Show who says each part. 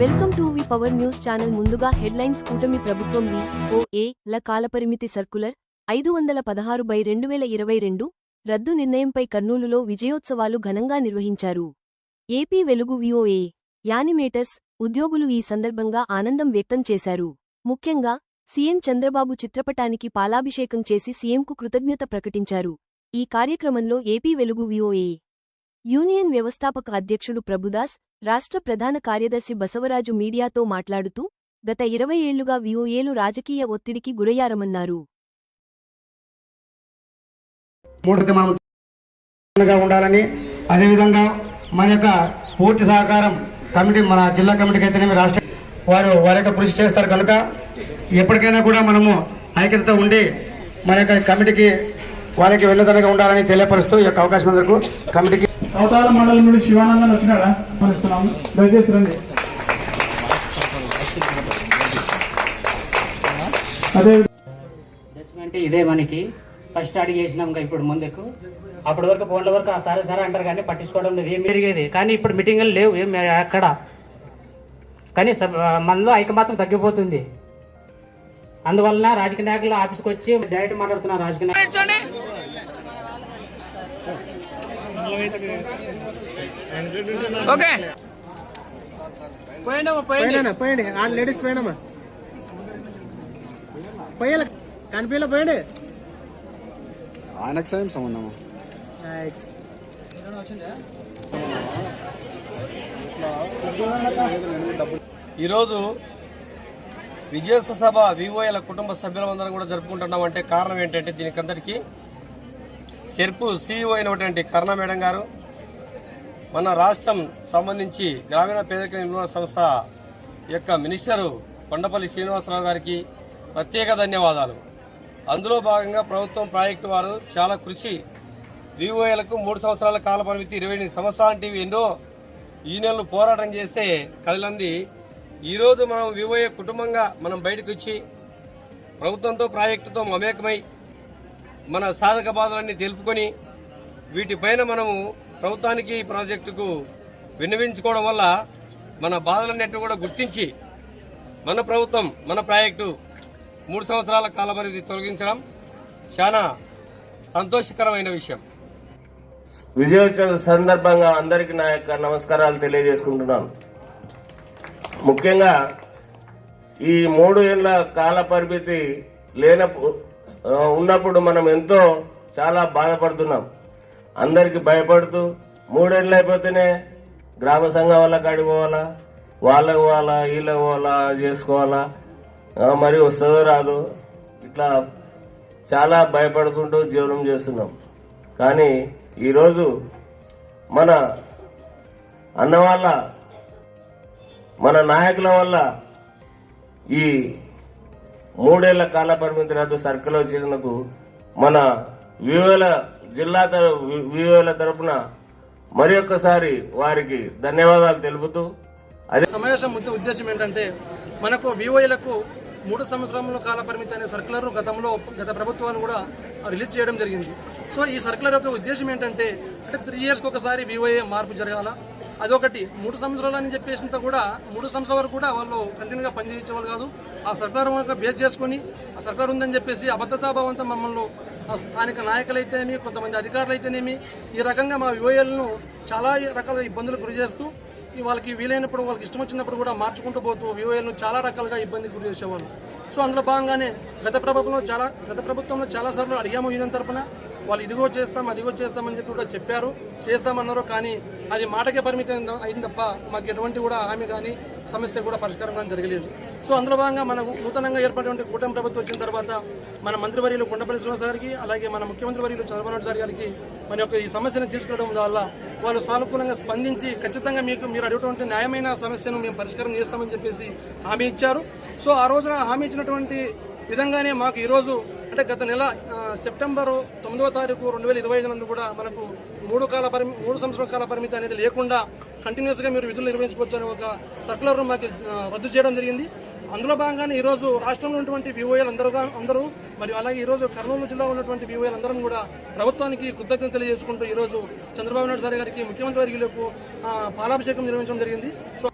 Speaker 1: Welcome to V power news channel ముందుగా headlines కూటమి ప్రభుత్వం వి ఓ ఏ ల కాలపరిమితి సర్కులర్ ఐదు వందల పదహారు బై రెండు వేల ఇరవై రెండు రద్దు నిర్ణయంపై కర్నూలులో విజయోత్సవాలు ఘనంగా నిర్వహించారు. ఏపీ వెలుగు విఓఏ యానిమేటర్స్ ఉద్యోగులు ఈ సందర్భంగా ఆనందం వ్యక్తం చేశారు. ముఖ్యంగా సీఎం చంద్రబాబు చిత్రపటానికి పాలాభిషేకం చేసి సీఎంకు కృతజ్ఞత ప్రకటించారు. ఈ కార్యక్రమంలో ఏపీ వెలుగు విఓఏ యూనియన్ వ్యవస్థాపక అధ్యక్షుడు ప్రభుదాస్ రాష్ట్ర ప్రధాన కార్యదర్శి బసవరాజు మీడియాతో మాట్లాడుతూ గత ఇరవై ఏళ్ళుగా విఓఏలు రాజకీయ ఒత్తిడికి గురయ్యారమన్నారు.
Speaker 2: ఉండాలని అదేవిధంగా మన యొక్క పూర్తి సహకారం కమిటీ మన జిల్లా కమిటీకి అయితేనేమి రాష్ట్ర వారు వారి యొక్క కృషి చేస్తారు కనుక ఎప్పటికైనా కూడా మనము ఐక్యతతో ఉండి మన యొక్క కమిటీకి వారికి వెన్నదనగా ఉండాలని తెలియపరుస్తూ ఈ యొక్క అవకాశం అందరికీ కమిటీకి
Speaker 3: అవతార మండలం నుండి శివానందన్ వచ్చినాడా? మనిస్తున్నాము దయచేసి రండి. అదే
Speaker 4: ఇదే మనకి. ఫస్ట్ అడిగి చేసినాం ఇప్పుడు ముందుకు. అప్పటి వరకు ఫోన్ల వరకు ఆ సరే సరే అంటారు కానీ పట్టించుకోవడం లేదు. ఏం పెరిగేది కానీ ఇప్పుడు మీటింగ్లు లేవు. ఏం అక్కడ. కానీ మనలో ఐకమత్యం తగ్గిపోతుంది. అందువలన రాజకీయ నాయకులు ఆఫీస్కి వచ్చి డైరెక్ట్ మాట్లాడుతున్నారు రాజకీయ నాయకులు.
Speaker 5: పోయండి పోయండి. ఆ లేడీస్ పోయండమ్మా పోయాలి కనిపించలే పోయండి.
Speaker 6: ఆయనకు సేమ్ సంబంధము
Speaker 7: ఈరోజు విజయోత్సవ సభ వివోఏల కుటుంబ సభ్యులందరం కూడా జరుపుకుంటున్నాం అంటే కారణం ఏంటంటే దీనికందరికీ సెర్పు సీఈఓ అయినటువంటి కరుణ మేడం గారు మన రాష్ట్రం సంబంధించి గ్రామీణ పేదరిక నిర్మూలన సంస్థ యొక్క మినిస్టరు కొండపల్లి శ్రీనివాసరావు గారికి ప్రత్యేక ధన్యవాదాలు. అందులో భాగంగా ప్రభుత్వం ప్రాజెక్టు వారు చాలా కృషి. వివోఏలకు మూడు సంవత్సరాల కాల పరిమితి ఇరవై ఎనిమిది సంవత్సరాలంటివి ఎన్నో యూనియన్లు పోరాటం చేస్తే కదిలంది. ఈరోజు మనం వివోఏ కుటుంబంగా మనం బయటకు వచ్చి ప్రభుత్వంతో ప్రాజెక్టుతో మమేకమై మన సాధక బాధలన్నీ తెలుపుకొని వీటిపైన మనము ప్రభుత్వానికి ప్రాజెక్టుకు విన్నవించుకోవడం వల్ల మన బాధలన్నింటినీ కూడా గుర్తించి మన ప్రభుత్వం మన ప్రాజెక్టు మూడు సంవత్సరాల కాలపరిధి తొలగించడం చాలా సంతోషకరమైన విషయం.
Speaker 8: విజయోత్సవ సందర్భంగా అందరికీ నా యొక్క నమస్కారాలు తెలియజేసుకుంటున్నాను. ముఖ్యంగా ఈ మూడు ఏళ్ళ కాల పరిమితి లేనప్పుడు ఉన్నప్పుడు మనం ఎంతో చాలా బాధపడుతున్నాం. అందరికి భయపడుతూ మూడేళ్ళు అయిపోతేనే గ్రామ సంఘం వాళ్ళ కాడిపోవాలా వాళ్ళకు పోవాలా వీళ్ళకి పోవాలా చేసుకోవాలా. మరి వస్తుందో రాదు ఇట్లా చాలా భయపడుకుంటూ జీవనం చేస్తున్నాం. కానీ ఈరోజు మన అన్న వాళ్ళ మన నాయకుల వల్ల ఈ మూడేళ్ళ కాల పరిమితి రద్దు సర్కిల్ వచ్చినందుకు మన వివేల జిల్లా తర వివేల తరపున మరి ఒక్కసారి వారికి ధన్యవాదాలు తెలుపుతూ అదే
Speaker 9: సమావేశం ముఖ్య ఉద్దేశం ఏంటంటే మనకు వివోఏలకు మూడు సంవత్సరముల కాల పరిమితి అనే సర్కులర్ గతంలో గత ప్రభుత్వాలు కూడా రిలీజ్ చేయడం జరిగింది. సో ఈ సర్కులర్ యొక్క ఉద్దేశం ఏంటంటే అంటే త్రీ ఇయర్స్కి ఒకసారి వివోఏ మార్పు జరగాల. అదొకటి. మూడు సంవత్సరాలు అని చెప్పేసినంత కూడా మూడు సంవత్సరాల వరకు కూడా వాళ్ళు కంటిన్యూగా పనిచేయించేవాళ్ళు కాదు. ఆ సర్కారు బేస్ చేసుకొని ఆ సర్కారు ఉందని చెప్పేసి అభద్రతాభావంతో మమ్మల్ని ఆ స్థానిక నాయకులైతేనేమి కొంతమంది అధికారులు అయితేనేమి ఈ రకంగా మా వివోఏలను చాలా రకాల ఇబ్బందులకు గురి చేస్తూ వాళ్ళకి వీలైనప్పుడు వాళ్ళకి ఇష్టం వచ్చినప్పుడు కూడా మార్చుకుంటూ పోతూ వివోఏలను చాలా రకాలుగా ఇబ్బంది గురి చేసేవాళ్ళు. సో అందులో భాగంగానే గత ప్రభుత్వంలో చాలా గత ప్రభుత్వంలో చాలా సార్లు అడిగాము యూనియన్ తరపున. వాళ్ళు ఇదిగో చేస్తాం అదిగో చేస్తామని చెప్పి కూడా చెప్పారు. చేస్తామన్నారు కానీ అది మాటకే పరిమితం అయింది తప్ప మాకు ఎటువంటి కూడా హామీ కానీ సమస్య కూడా పరిష్కారం కానీ జరగలేదు. సో అందులో భాగంగా మన నూతనంగా ఏర్పడినటువంటి కూటమి ప్రభుత్వం వచ్చిన తర్వాత మన మంత్రివర్యులు కొండపల్లి శ్రీనివాస్ గారికి అలాగే మన ముఖ్యమంత్రి వర్యులు చంద్రబాబు నాయుడు గారి గారికి మన యొక్క ఈ సమస్యను తీసుకురావడం వల్ల వాళ్ళు సానుకూలంగా స్పందించి ఖచ్చితంగా మీకు మీరు అడిగినటువంటి న్యాయమైన సమస్యను మేము పరిష్కారం చేస్తామని చెప్పేసి హామీ ఇచ్చారు. సో ఆ రోజున హామీ ఇచ్చినటువంటి విధంగానే మాకు ఈరోజు అంటే గత నెల సెప్టెంబరు తొమ్మిదవ తారీఖు రెండు వేల ఇరవై ఐదు నందు కూడా మనకు మూడు కాల పరిమి మూడు సంవత్సరాల కాల పరిమితి అనేది లేకుండా కంటిన్యూస్గా మీరు విధులు నిర్వహించుకోవచ్చు అనే ఒక సర్కులర్ మాకు రద్దు చేయడం జరిగింది. అందులో భాగంగానే ఈరోజు రాష్ట్రంలో ఉన్నటువంటి వివోఏలు అందరూ అందరూ మరియు అలాగే ఈరోజు కర్నూలు జిల్లాలో ఉన్నటువంటి వివోఏలు అందరం కూడా ప్రభుత్వానికి కృతజ్ఞత తెలియజేసుకుంటూ ఈరోజు చంద్రబాబు నాయుడు సార్ గారికి ముఖ్యమంత్రి వర్యులకు పాలాభిషేకం నిర్వహించడం జరిగింది. సో